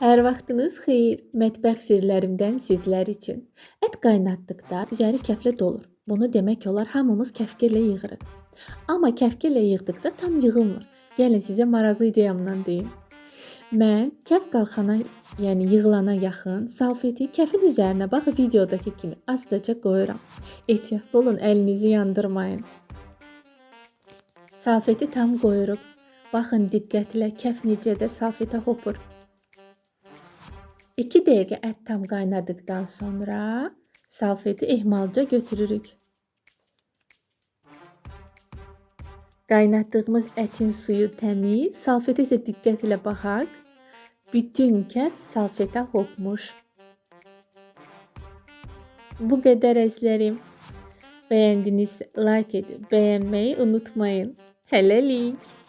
Hər vaxtınız xeyir. Mətbəx sirlərimdən sizlər üçün. Ət qaynatdıqda üzəri kəflə dolur. Bunu demək olar hamımız kəfkirlə yığırıq. Amma kəfkirlə yığdıqda tam yığılmır. Gəlin sizə maraqlı ideyamdan deyim. Mən kəf qalxana, yəni yığılana yaxın salfeti kəfin üzərinə bax videodakı kimi astaca qoyuram. Ehtiyatlı olun, əlinizi yandırmayın. Salfeti tam qoyuruq. Baxın diqqətlə kəf necə də salfetə hopur. 2 dəqiqə ət tam qaynadıqdan sonra salfeti ehmalca götürürük. Qaynatdığımız ətin suyu təmiz, salfetə isə diqqətlə baxaq. Bütün kəf salfetə hopmuş. Bu qədər əzlərim. Bəyəndinizsə like edib bəyənməyi unutmayın. Hələlik.